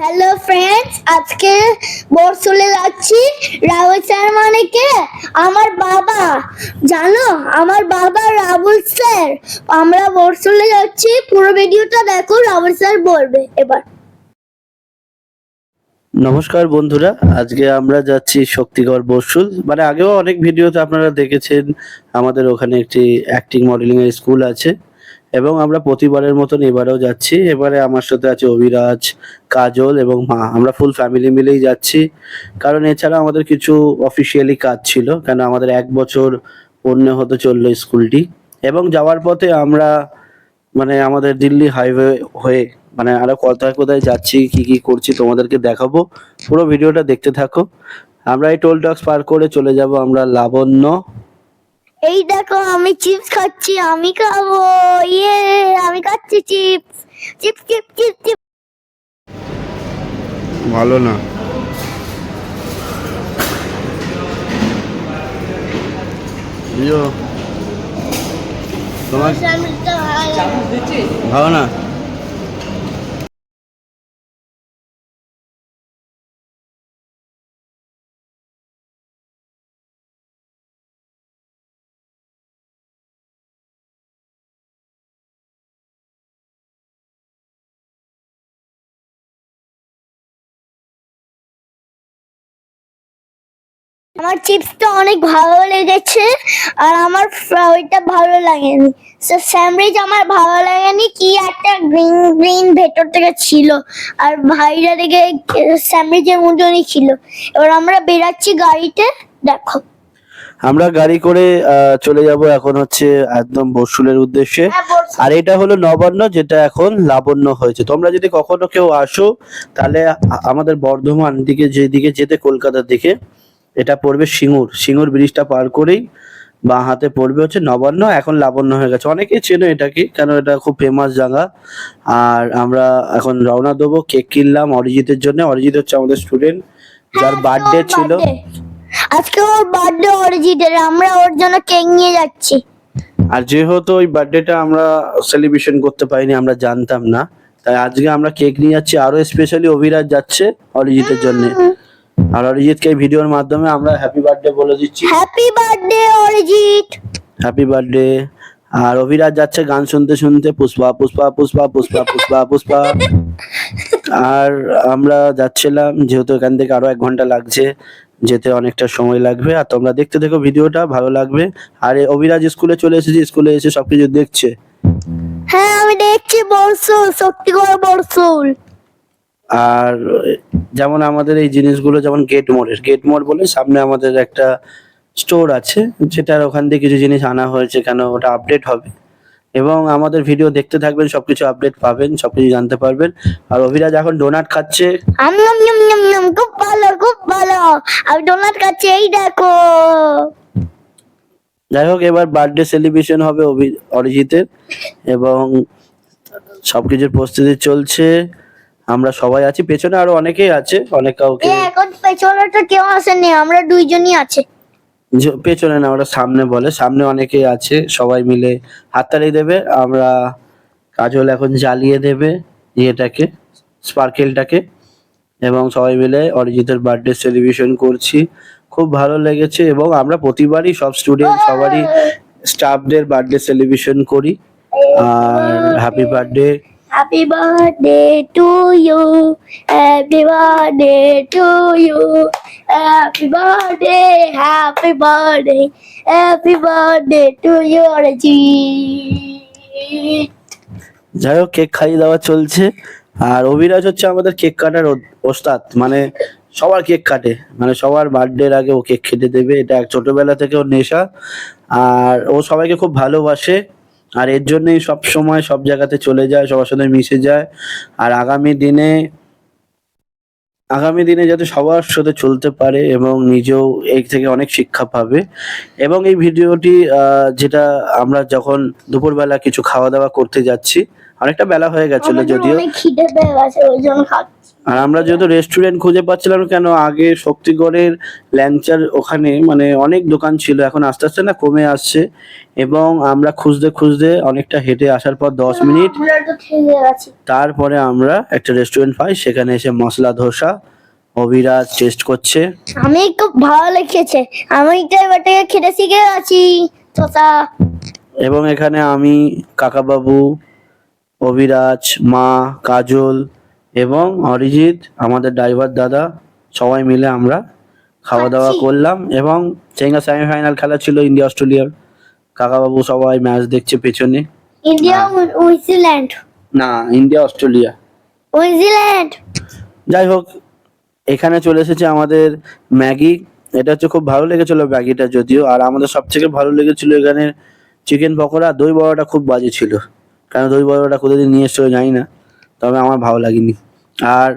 Hello friends আজকে বরসলে যাচ্ছি Rahul sir মানে কে আমার বাবা। জানো, আমার বাবা রাহুল স্যার। আমরা বরসলে যাচ্ছি। পুরো ভিডিওটা দেখো, রাহুল স্যার বলবে এবার। নমস্কার বন্ধুরা, আজকে আমরা যাচ্ছি শক্তিগড় বসুল মানে আগেও অনেক ভিডিওতে আপনারা দেখেছেন, আমাদের ওখানে একটি অ্যাক্টিং মডেলিং এর স্কুল আছে। এবং আমরা প্রতিবারের মতন এবারেও যাচ্ছি। এবারে আমার সাথে আছে অভিরাজ, কাজল এবং মা। আমরা ফুল ফ্যামিলি মিলেই যাচ্ছি। কারণ এছাড়া আমাদের কিছু অফিসিয়ালি কাজ ছিল, কেন আমাদের এক বছর পূর্ণ হতে চলল স্কুলটি। এবং যাওয়ার পথে আমরা মানে আমাদের দিল্লি হাইওয়ে হয়ে মানে আরও কোথায় কোথায় যাচ্ছি, কি কি করছি তোমাদেরকে দেখাবো। পুরো ভিডিওটা দেখতে থাকো। আমরা এই টোল ট্যাক্স পার করে চলে যাব আমরা লাবণ্য। এই দেখো আমি চিপস খাচ্ছি আমি খাব ইয়ে আমি খাচ্ছি chips chips chips chips chips ভালো না। তোমার ভালো না? আমার চিপসটা অনেক ভালো লেগেছে আর আমার ওইটা ভালো লাগেনি। সো স্যান্ডউইচ আমার ভালো লাগেনি কি একটা গ্রিন গ্রিন ভেতর থেকে ছিল আর ভাইরা দেখে স্যান্ডউইচের মতনই ছিল। এবার আমরা বেরাচ্ছি গাড়িতে দেখো। আমরা গাড়ি করে চলে যাব এখন হচ্ছে একদম বসুলের উদ্দেশ্যে। হ্যাঁ, আর এটা হলো নবান্ন যেটা এখন লাবণ্য হয়েছে। তোমরা যদি কখনো কেউ আসো তাহলে আমাদের বর্ধমান দিকে যেদিকে যেতে কলকাতার দিকে। এটা পড়বে সিঙ্গুর। সিঙ্গুর ব্রিজটা পার করেই বা হাতে পড়বে হচ্ছে নবান্ন এখন লাবণ্য হয়ে গেছে। অনেকেই চেনো এটাকে কেন এটা খুব ফেমাস জায়গা। আর আমরা এখন রওনা দেবো কেক কিনলাম অরিজিতের জন্য। অরিজিৎ হচ্ছে আমাদের স্টুডেন্ট যার হ্যাঁ, বার্থডে ছিল। আজকে ওর বার্থডে অরিজিটের আমরা ওর জন্য কেক নিয়ে যাচ্ছি। আর যেহেতু ওই বার্থডেটা আমরা সেলিব্রেশন করতে পারিনি আমরা জানতাম না। তাই আজকে আমরা কেক নিয়ে যাচ্ছি। আরও স্পেশালি অভিরাজ যাচ্ছে অরিজিতের জন্য। আর অরিজিৎকে ভিডিওর মাধ্যমে আমরা হ্যাপি বার্থডে বলে দিচ্ছি। Happy birthday Arijit! Happy birthday আর অভিরাজ যাচ্ছে গান শুনতে শুনতে পুষ্পা পুষ্পা পুষ্পা পুষ্পা পুষ্পা পুষ্পা। আর আমরা যাচ্ছিলাম যেহেতু এখান থেকে আরও এক ঘণ্টা লাগছে যেতে অনেকটা সময় লাগবে। আর তোমরা দেখতে দেখো ভিডিওটা ভালো লাগবে। আর অভিরাজ স্কুলে চলে এসেছে স্কুলে এসে সবকিছু দেখছে। হ্যাঁ আমি দেখছি বরসুল শক্তিগড় বরসুল। আর যেমন আমাদের এই জিনিসগুলো যেমন গেট মোড়ের গেট মোড় বলে সামনে আমাদের একটা স্টোর আছে যেটার ওখান থেকে কিছু জিনিস আনা হয়েছে কেন ওটা আপডেট হবে। এবং আমাদের ভিডিও দেখতে থাকবেন সবকিছু আপডেট পাবেন সবকিছু জানতে পারবেন। আর অভিরাজ এখন ডোনাট খাচ্ছে। খুব ভালো খুব ভালো। আমি ডোনাট খাচ্ছি এই দেখো। যাই হোক এবার বার্থডে সেলিব্রেশন হবে অভি- অরিজিতের। এবং সবকিছুর প্রস্তুতি চলছে। আমরা সবাই আছি পেছনে আরও অনেকেই আছে অনেক কাউকে এখন পেছনে তো কেউ আসেনি আমরা দুইজনই আছে। পেছনে না ওরা সামনে বলে সামনে অনেকেই আছে সবাই মিলে হাততালি দেবে আমরা কাজল এখন জ্বালিয়ে দেবে ইয়েটাকে স্পার্কেলটাকে এবং সবাই মিলে অরিজিতের বার্থডে সেলিব্রেশন করছি। খুব ভালো লেগেছে এবং আমরা প্রতিবারই সব স্টুডেন্ট সবারই স্টাফদের বার্থডে সেলিব্রেশন করি। আর happy birthday happy birthday to you happy birthday to you happy birthday happy birthday happy birthday to you Arijit. যাই হোক কেক খাইয়ে দেওয়া চলছে। আর অভিরাজ হচ্ছে আমাদের কেক কাটার ওস্তাদ। মানে সবার কেক কাটে। মানে সবার বার্থডের আগে ও কেক খেতে দেবে। এটা এক ছোটবেলা থেকে ওর নেশা। আর ও সবাইকে খুব ভালোবাসে। আর এর জন্যই সব সময় সব জায়গাতে চলে যায়, সবার সাথে মিশে যায়। আর আগামী দিনে আগামী দিনে যাতে সবার সাথে চলতে পারে এবং নিজেও এর থেকে অনেক শিক্ষা পাবে। এবং এই ভিডিওটি যেটা আমরা যখন দুপুরবেলা কিছু খাওয়া দাওয়া করতে যাচ্ছি অনেকটা বেলা হয়ে গেছিল যদিও। আর আমরা যেহেতু রেস্টুরেন্ট খুঁজে পাচ্ছিলাম কেন আগে শক্তিগড়ের ল্যাংচার ওখানে মানে অনেক দোকান ছিল এখন আস্তে আস্তে না কমে আসছে। এবং আমরা খুঁজতে খুঁজতে অনেকটা হেঁটে আসার পর দশ মিনিট থেকে গেছি। তারপরে আমরা একটা রেস্টুরেন্ট পাই সেখানে এসে মশলা ধোসা অভিরাজ টেস্ট করছে। আমি খুব ভালো লেগেছে আমি তো এবার থেকে খেতে শিখে আছি তোতা এবং এখানে আমি কাকাবাবু অভিরাজ মা কাজল এবং অরিজিৎ আমাদের ড্রাইভার দাদা সবাই মিলে আমরা খাওয়া দাওয়া করলাম এবং চেঙ্গা সেমিফাইনাল খেলা ছিল ইন্ডিয়া অস্ট্রেলিয়ার কাকাবাবু সবাই ম্যাচ দেখছে পেছনে। ইন্ডিয়া নিউজিল্যান্ড না ইন্ডিয়া অস্ট্রেলিয়া নিউজিল্যান্ড যাই হোক এখানে চলে এসেছে আমাদের ম্যাগি এটা হচ্ছে খুব ভালো লেগেছিল ম্যাগিটা যদিও আর আমাদের সব থেকে ভালো লেগেছিল এখানে চিকেন পকোড়া। দই বড়াটা খুব বাজে ছিল। কারণ দই বড়াটা কোথাদিন নিয়ে এসেছিল জানি না তবে আমার ভালো লাগেনি। আর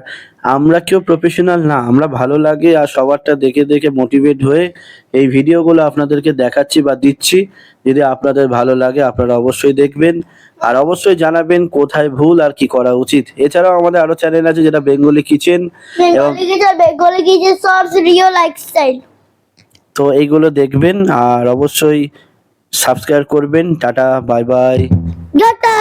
আমরা কেউ প্রফেশনাল না আমরা ভালো লাগে আর সবারটা দেখে দেখে মোটিভেট হয়ে এই ভিডিওগুলো আপনাদেরকে দেখাচ্ছি বা দিচ্ছি। যদি আপনাদের ভালো লাগে আপনারা অবশ্যই দেখবেন। আর অবশ্যই জানাবেন কোথায় ভুল আর কি করা উচিত। এছাড়াও আমাদের আরও চ্যানেল আছে যেটা Bengali kitchen Bengali Rio lifestyle তো এইগুলো দেখবেন আর অবশ্যই সাবস্ক্রাইব করবেন। Tata bye bye tata